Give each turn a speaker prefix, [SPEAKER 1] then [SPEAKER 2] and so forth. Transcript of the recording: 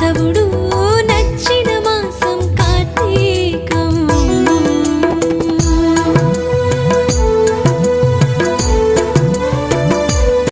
[SPEAKER 1] కేశవుడు